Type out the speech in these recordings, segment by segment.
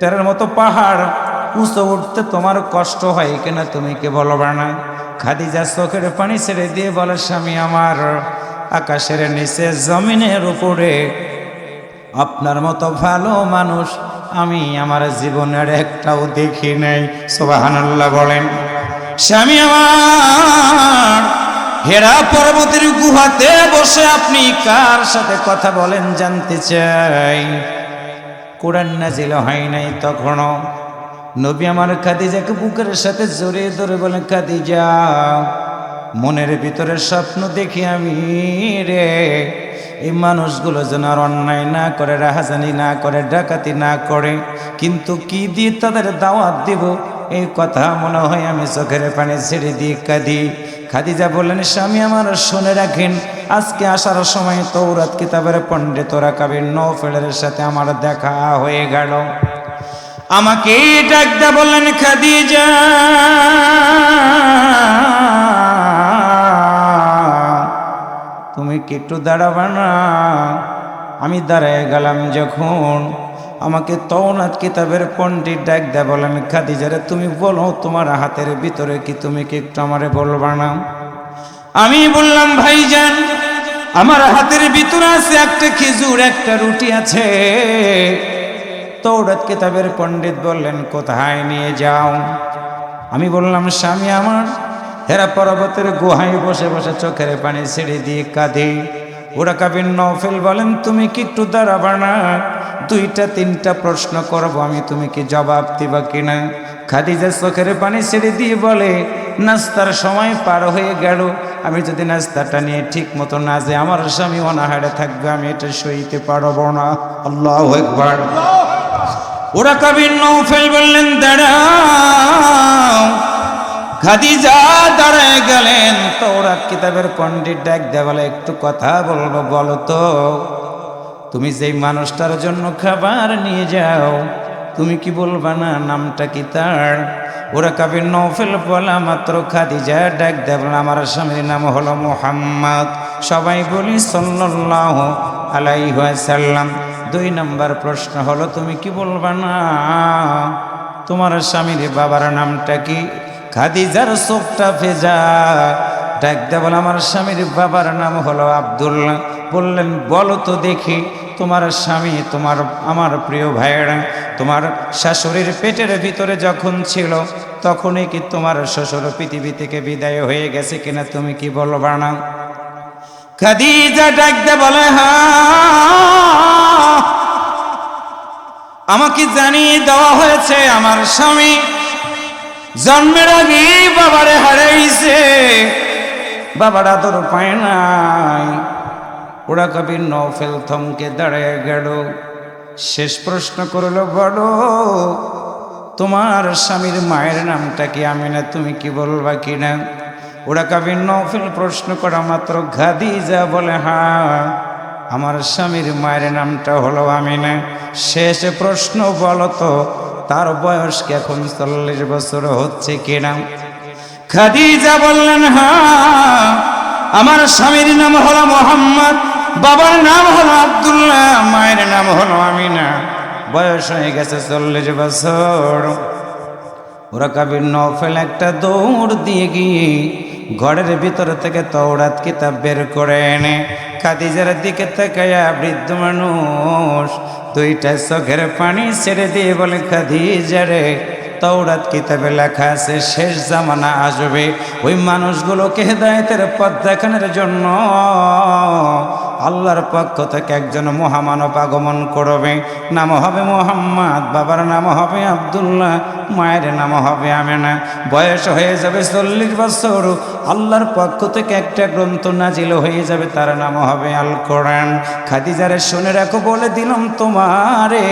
তেরের মতো পাহাড়, উঁচু উঠতে তোমার কষ্ট হয় কিনা তুমি কে বলবে না? খাদিজা চোখের পানি ছেড়ে দিয়ে বলে, স্বামী আমার, আকাশের নিচে জমিনের উপরে আপনার মতো ভালো মানুষ আমি আমার জীবনের একটাও দেখি নাই। সোবাহান্লাহ বলেন। স্বামী আমার, হেরা পর্বতের গুহাতে বসে আপনি কার সাথে কথা বলেন জানতে চাই? কোরআন নাজিল হয় নাই তখনও। নবী আমার খাদিজাকে বুকের সাথে জোরে ধরে বলে, খাদিজা, মনের ভিতরে স্বপ্ন দেখি আমি রে। এই মানুষগুলো যেন আর অন্যায় না করে, রাহাজানি না করে, ডাকাতি না করে, কিন্তু কি দিয়ে তাদের দাওয়াত দিব? এই কথা মনে হয় আমি চোখের পানি ছেড়ে দিয়ে কাঁদি। খাদিজা বললেন, স্বামী আমার, শুনে রাখেন, আজকে আসার সময় তৌরাত কিতাবের পণ্ডিতরা কাবির নৌফেলের সাথে আমার দেখা হয়ে গেল। আমাকে ডাকদা বললেন, খাদিজা, তুমি কি একটু দাঁড়াবা না? আমি দাঁড়ায় গেলাম যখন আমাকে তওনাত কিতাবের পণ্ডিত ডাক দেয় বলেন খাদিজারে তুমি বলো, তোমার হাতের ভিতরে কি তুমি কি একটু আমারে বলবা না? আমি বললাম, ভাইজান, আমার হাতের ভিতরে আছে একটা খেজুর, একটা রুটি আছে। তৌরাত কিতাবের পণ্ডিত বললেন, কোথায় নিয়ে যাও? আমি বললাম, স্বামী আমার, হেরা পর্বতের গুহায় বসে বসে চোখের পানি ছেড়ে দিয়ে কাঁদে। ওরা কাবিন নফেল বলেন, তুমি কি একটু দাঁড়াবা না? দুইটা, তিনটা প্রশ্ন করব, আমি তুমি কি জবাব দিবা কিনা? খাদিজা চোখের পানি ছেড়ে দিয়ে বলে, নাস্তার সময় পার হয়ে গেল। আমি যদি নাস্তাটা নিয়ে ঠিক মতো না যে আমার স্বামী অনাহারে থাকবে, আমি এটা সইতে পারব না। আল্লাহ একবার ওরা কবির নৌফেল বললেন, দাঁড়াও। খাদিজা দাঁড়ায় গেলেন তো ওরা কিতাবের পণ্ডিত ডাক দেওয়ালে একটু কথা বলব, বলো তো। তুমি যেই মানুষটার জন্য খাবার নিয়ে যাও, তুমি কি বলবা না, নামটা কি তার? ওরা কাবি নৌফেল বলা মাত্র খাদিজা ডাক দেবেন আমার স্বামীর নাম হলো মোহাম্মদ। সবাই বলি সাল্লাল্লাহু আলাইহি ওয়াসাল্লাম। দুই নম্বর প্রশ্ন হলো, তুমি কি বলবা না, তোমার স্বামীর বাবার নামটা কি? খাদিজার চোখটা ফেজা ডাক দেবল আমার স্বামীর বাবার নাম হলো আবদুল্লাহ। বললেন, বলো তো দেখি তোমার স্বামী, তোমার আমার প্রিয় ভাইয়েরা, তোমার শাশুড়ির পেটের ভিতরে যখন ছিল, তখনই কি তোমার শ্বশুর পৃথিবী থেকে বিদায় হয়ে গেছে কিনা তুমি কি বলবা না? খাদিজা ডাক দে বলে আমাকে জানিয়ে দেওয়া হয়েছে আমার স্বামী জন্মের আগে বাবারে হারাইছে। বাবার আদর পায় নাই। ওরা কবি নফেল থমকে দাঁড়ায় গেল। শেষ প্রশ্ন করল, বড়, তোমার স্বামীর মায়ের নামটা কি? আমি না, তুমি কি বলবা কি না? ওরা কবি নফেল প্রশ্ন করা মাত্র ঘাদিজা বলে হ্যাঁ আমার স্বামীর মায়ের নামটা হলো আমি না। শেষ প্রশ্ন, বলো তো, তার বয়স কি এখন চল্লিশ বছর হচ্ছে কিনা খাদিজা বললেন হ্যাঁ আমার স্বামীর নাম হলো মোহাম্মদ। বাবার নাম হলো আব্দুল্লাহ, মায়ের নাম হলো আমিনা। বয়স হয়ে গেছে চল্লিশ বছর। ওরা কাবির নফেল একটা দৌড় দিয়ে গিয়ে ঘরের ভিতর থেকে তৌরাত কিতাব বের করে এনে খাদিজার দিকে তাকায়া বৃদ্ধ মানুষ দুইটা চোখের পানি ছেড়ে দিয়ে বলে খাদিজারে তৌরাত কিতাবে লেখা আছে, শেষ জামানা আসবে। ওই মানুষগুলোকে হেদায়তের পথ দেখানোর জন্য আল্লাহর পক্ষ থেকে একজন মহামানব আগমন করবে। নাম হবে মোহাম্মদ, বাবার নাম হবে আবদুল্লাহ, মায়ের নাম হবে আমেনা। বয়স হয়ে যাবে চল্লিশ বছর আল্লাহর পক্ষ থেকে একটা গ্রন্থ নাজিল হয়ে যাবে, তার নাম হবে আল কোরআন খাদিজারে শুনে রাখো, বলে দিলাম তোমারে,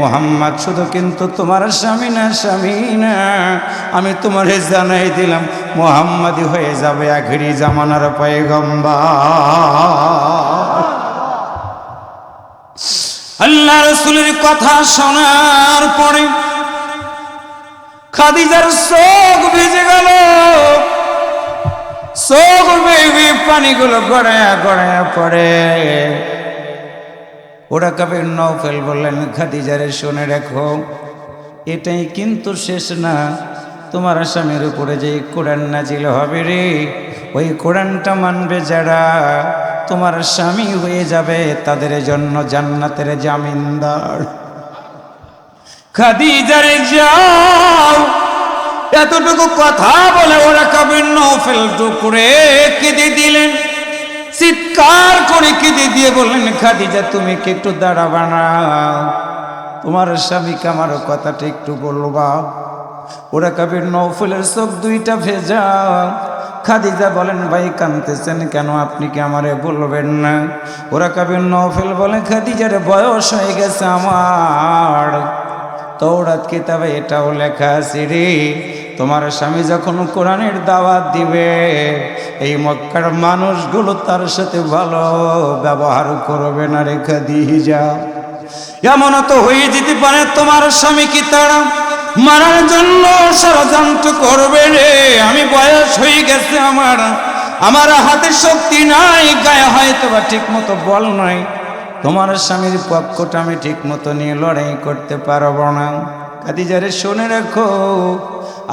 মোহাম্মদ শুধু কিন্তু তোমার স্বামী না স্বামী না। আমি তোমারে জানাই দিলাম, মোহাম্মদি হয়ে যাবে আখেরি জামানার পয়গম্বা আল্লাহ রসুলের কথা শোনার পরে খাদিজার চোখ ভিজে গেল। চোখ বেবি পানিগুলো গড়ায়া গড়ায়া পড়ে। ওরা কবে নৌফেল বললেন খাদিজারে শুনে রেখো এটাই কিন্তু শেষ না। তোমার আসামের উপরে যে কোরআন নাজিল হবে রে, ওই কোরআনটা মানবে যারা। তোমার স্বামী হয়ে যাবে, তাদের জন্য জান্নাতের জামিনদার। খাদিজারে যাও এতটুকু কথা বলে ওরা কাবির নৌফেল টুকুরে কেঁদে দিলেন। চিৎকার করে কেঁদে দিয়ে বললেন, খাদিজা, তুমি কি একটু দাঁড়াবা না? তোমার স্বামীকে আমার কথাটা একটু বলবা। ওরা কাবির নৌফেলের চোখ দুইটা ভেজা। খাদিজা বলেন, ভাই কানতেছেন কেন? আপনি কি আমারে বলবেন না? ওরা কাবির নৌফেল বলেন খাদিজার বয়স হয়ে গেছে আমার। তৌরাত কিতাবে এটাও লেখা আছে রে তোমার স্বামী যখন কোরআনের দাওয়াত দিবে, এই মক্কার মানুষগুলো তার সাথে ভালো ব্যবহার করবে না রেখা দিয়ে যা এমন তো হয়ে যেতে পারে, তোমার স্বামী কি তারা মারার জন্য ষড়যন্ত্র করবে রে? আমি বয়স হয়ে গেছে আমার আমার হাতে শক্তি নাই, গায়ে হয়তো বা ঠিক মতো বল নাই। তোমার স্বামীর পক্ষটা আমি ঠিক মতো নিয়ে লড়াই করতে পারব না। কাদিজারে শুনে রাখো,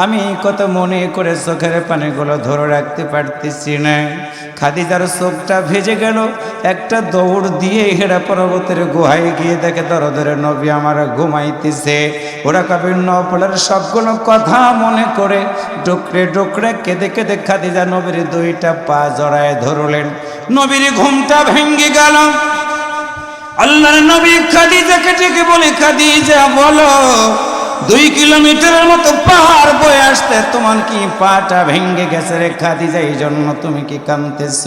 আমি কত মনে করে চোখের পানিগুলো ধরে রাখতে পারতেছি না। খাদিজার চোখটা ভেজে গেল, একটা দৌড় দিয়ে হেরা পর্বতের গুহায় গিয়ে দেখে দর ধরে নবী আমার ঘুমাইতেছে। ওরা কবির নপলার সবগুলো কথা মনে করে, ডোকরে ডোকরে কেঁদে কেঁদে খাদিজা নবীর দুইটা পা জড়ায় ধরলেন। নবীর ঘুমটা ভেঙ্গে গেল। আল্লাহর নবী খাদিজাকে ডেকে বলে, খাদিজা, বলো দুই কিলোমিটারের মতো পাহাড় বয়ে আসতে তোমার কি পাটা ভেঙ্গে গেছে রে খাদিজা? এই জন্য তুমি কি কানতেছ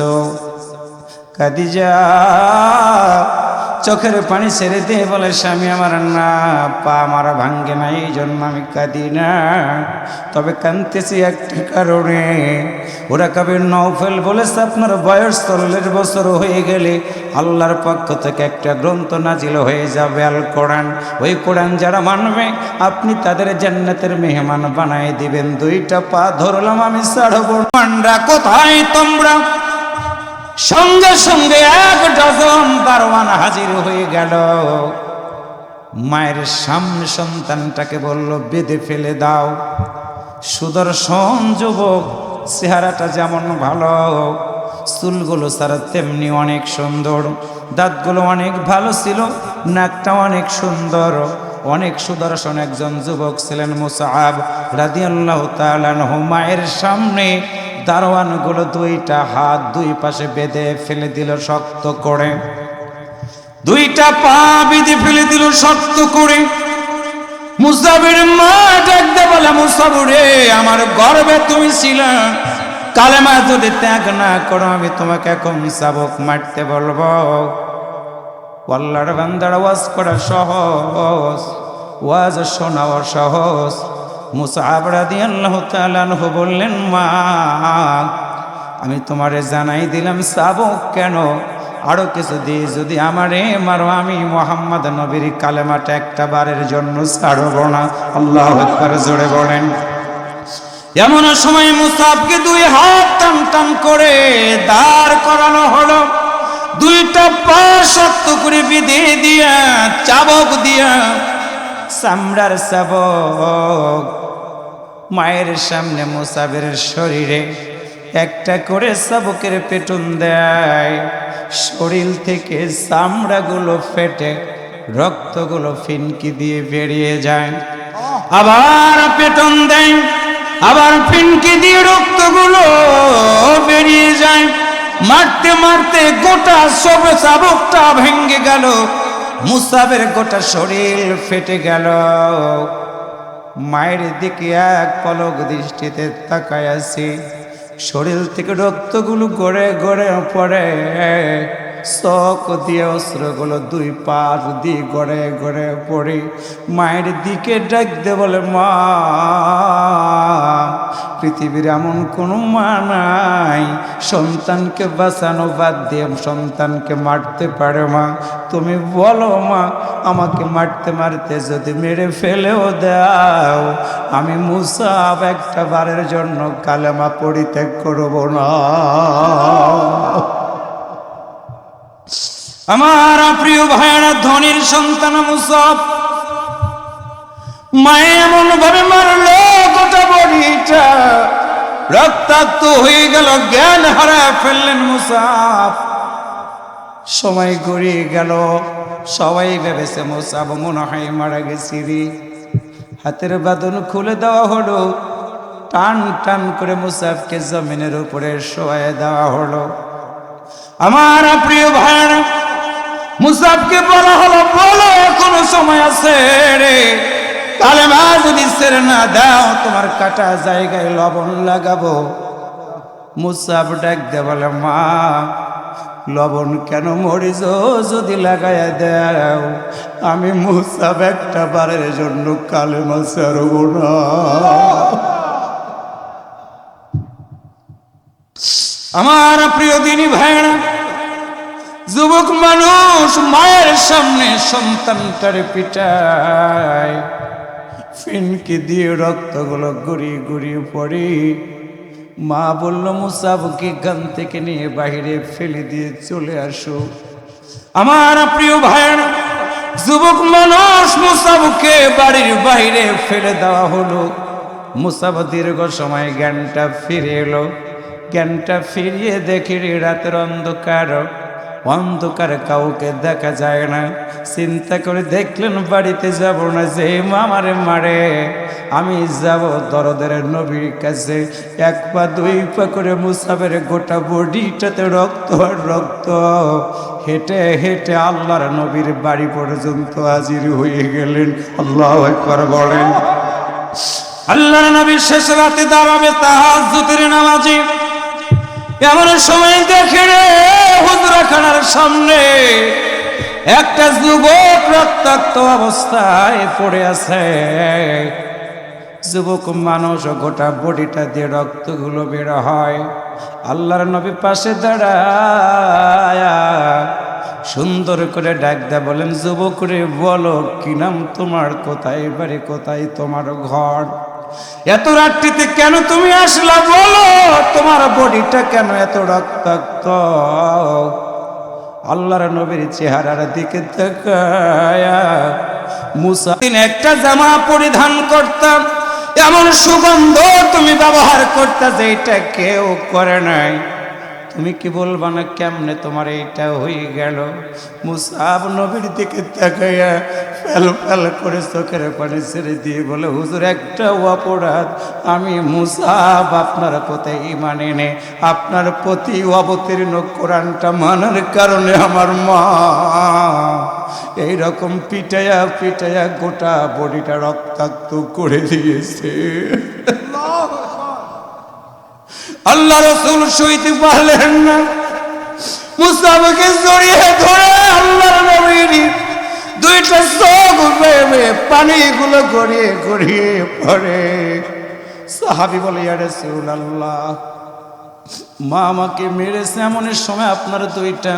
খাদিজা চোখের পানি ছেড়ে দিয়ে বলে, স্বামী, আমার না, পা আমার ভাঙ্গে না এই জন্য আমি কাঁদি না। তবে কানতেছি একটা কারণে। ওরা কবির নৌফেল বলেছে, আপনার বয়স চল্লিশ বছর হয়ে গেলে আল্লাহর পক্ষ থেকে একটা গ্রন্থ নাজিল হয়ে যাবে, আল কোরআন। ওই কোরআন যারা মানবে, আপনি তাদের জান্নাতের মেহমান বানাই দিবেন। দুইটা পা ধরলাম, আমি ছাড়ব কোথায় তোমরা? সঙ্গে সঙ্গে এক ডজন দারোয়ান হাজির হয়ে গেল। মায়ের সামনে সন্তানটাকে বলল, বেঁধে ফেলে দাও। সুদর্শন যুবক, চেহারাটা যেমন ভালো। চুলগুলো সারা তেমনি অনেক সুন্দর। দাঁতগুলো অনেক ভালো ছিল, নাকটা অনেক সুন্দর। অনেক সুদর্শন একজন যুবক ছিলেন মুসাহাব রাদিয়াল্লাহু তাআলা মায়ের সামনে দারোয়ানগুলো দুইটা হাত দুই পাশে বেঁধে ফেলে দিল শক্ত করে। দুইটা পা বেঁধে ফেলে দিল শক্ত করে। মুসাবির মা ডাকতে বলে মুসাবুরে আমার গর্বে তুমি ছিল। কালেমা যদি ত্যাগ না করো, আমি তোমাকে এখন সাবক মারতে বলব। আল্লাহর বান্দার ওয়াজ করা সহজ, ওয়াজ শোনাও সহজ। মুসাহাব রাদিয়াল্লাহু তাআলা আনহু বললেন, মা, আমি তোমারে জানাই দিলাম, সাবক কেন? আরও কিছু দিয়ে যদি আমারে মারো, আমি মোহাম্মদ নবীর কালেমাটা একটা বারের জন্য ছাড়ব না। আল্লাহ জোরে বলেন। এমন সময় মুসাবকে দুই হাত টান টান করে দাঁড় করানো হলো। দুইটা পা শক্ত করে বিধে দিয়া, চাবক দিয়া চামড়ার চাবক মায়ের সামনে মুসাবের শরীরে একটা করে চাবকের পেটুন দেয়। শরীর থেকে চামড়াগুলো ফেটে, রক্তগুলো ফিনকি দিয়ে বেরিয়ে যায়। আবার পেটন দেয়, আবার ফিনকি দিয়ে রক্তগুলো বেরিয়ে যায়। মারতে মারতে গোটা সব চাবকটা ভেঙ্গে গেল। মুসাবের গোটা শরীর ফেটে গেল। মায়ের দিকে এক পলক দৃষ্টিতে তাকায় আছি। শরীর থেকে রক্তগুলো গড়ে গড়ে পড়ে। চক দিয়ে অস্ত্রগুলো দুই পাশ দিয়ে গড়ে গড়ে পড়ে। মায়ের দিকে ডাকতে বলে, মা পৃথিবীর এমন কোনো মা নাই। সন্তানকে বাঁচানো বাদ দিয়ে সন্তানকে মারতে পারে মা। তুমি বলো মা, আমাকে মারতে মারতে যদি মেরে ফেলেও দাও, আমি মুসাব একটা বারের জন্য কালেমা পরিত্যাগ করব না। আমার প্রিয় ভাইয়েরা, ধনির সন্তান মুসব মায়ে এমন ভাবে মারলো রক্তাক্ত হয়ে গেল, জ্ঞান ফেললেন মুসাফ সময় গড়িয়ে গেল, সবাই ভেবেছে মুসাব মনে হয় মারা গেছি রে। হাতের বাঁধন খুলে দেওয়া হলো, টান টান করে মুসাফকে জমিনের উপরে শোয়াই দেওয়া হলো। আমার প্রিয় ভাইরা মুসাফকে বলা হলো, বলো এখনও সময় আছে রে। তাহলে মা যদি ছেড়ে না দাও, তোমার কাটা জায়গায় লবণ লাগাবো। মুসাফ ডাক দে বলে, মা, লবণ কেন মরিজ যদি লাগাইয়া দাও? আমি মুসাফ একটা বারের জন্য কালে মাসার না। আমার প্রিয় দিনী ভাইরা যুবক মানুষ মায়ের সামনে সন্তানটারে পিটায়। ফিনকে দিয়ে রক্তগুলো গড়িয়ে গড়িয়ে পড়ে। মা বলল মুসাবকে গান থেকে নিয়ে বাইরে ফেলে দিয়ে চলে আসো। আমার প্রিয় ভাইয়েরা যুবক মানুষ মুসাবকে বাড়ির বাইরে ফেলে দেওয়া হলো। মুসাফ দীর্ঘ সময় জ্ঞানটা ফিরে এলো। জ্ঞানটা ফিরিয়ে দেখি রাতের অন্ধকার। অন্ধকার কাউকে দেখা যায় না। চিন্তা করে দেখলেন, বাড়িতে যাব না, যে মামারে মারে। আমি যাব দরদের নবীর কাছে। এক পা, দুই পা করে মুসাফের গোটা বডিটাতে রক্ত আর রক্ত। হেঁটে হেঁটে আল্লাহর নবীর বাড়ি পর্যন্ত হাজির হয়ে গেলেন। আল্লাহ একবার বলেন। আল্লাহর নবীর শেষ রাতে দাঁড়াবে তাহাজ্জুদের নামাজি। এমন সময় দেখে রে হুজরাখানার সামনে একটা যুবক রক্তাক্ত অবস্থায় পড়ে আছে। যুবক মানুষ গোটা বডিটা দিয়ে রক্তগুলো বের হয়। আল্লাহর নবী পাশে দাঁড়ায় সুন্দর করে ডাক দেয় বলেন যুবক রে বলো, কি নাম তোমার? কোথায় বাড়ি? কোথায় তোমার ঘর? এত রাত্রিতে কেন তুমি আসলা বলো? তোমার বডিটা কেন এত রক্তাক্ত? আল্লাহর নবীর চেহারার দিকে একটা জামা পরিধান করতাম। এমন সুগন্ধ তুমি ব্যবহার করতে যে এটা কেউ করে নাই। তুমি কি বলবা না কেমনে তোমার এইটা হয়ে গেল? মুসাব নবীর দিকে তাকাইয়া ফেল ফেল করে চোখের পানি ছেড়ে দিয়ে বলে, হুজুর, একটা অপরাধ। আমি মুসাব, আপনার প্রতি ইমান এনে, আপনার প্রতি অবতীর্ণ কোরআনটা মানার কারণে আমার মা এই রকম পিটাইয়া পিটাইয়া গোটা বডিটা রক্তাক্ত করে দিয়েছে। আল্লাহ রসুল সইতে পারলেন না। মুসাফকে জড়িয়ে ধরে দুইটা চোখ বেয়ে পানিগুলো গড়িয়ে গড়িয়ে পড়ে। সাহাবি বলে রসুল আল্লাহ মা আমাকে মেরেছে এমন সময় আপনার দুইটা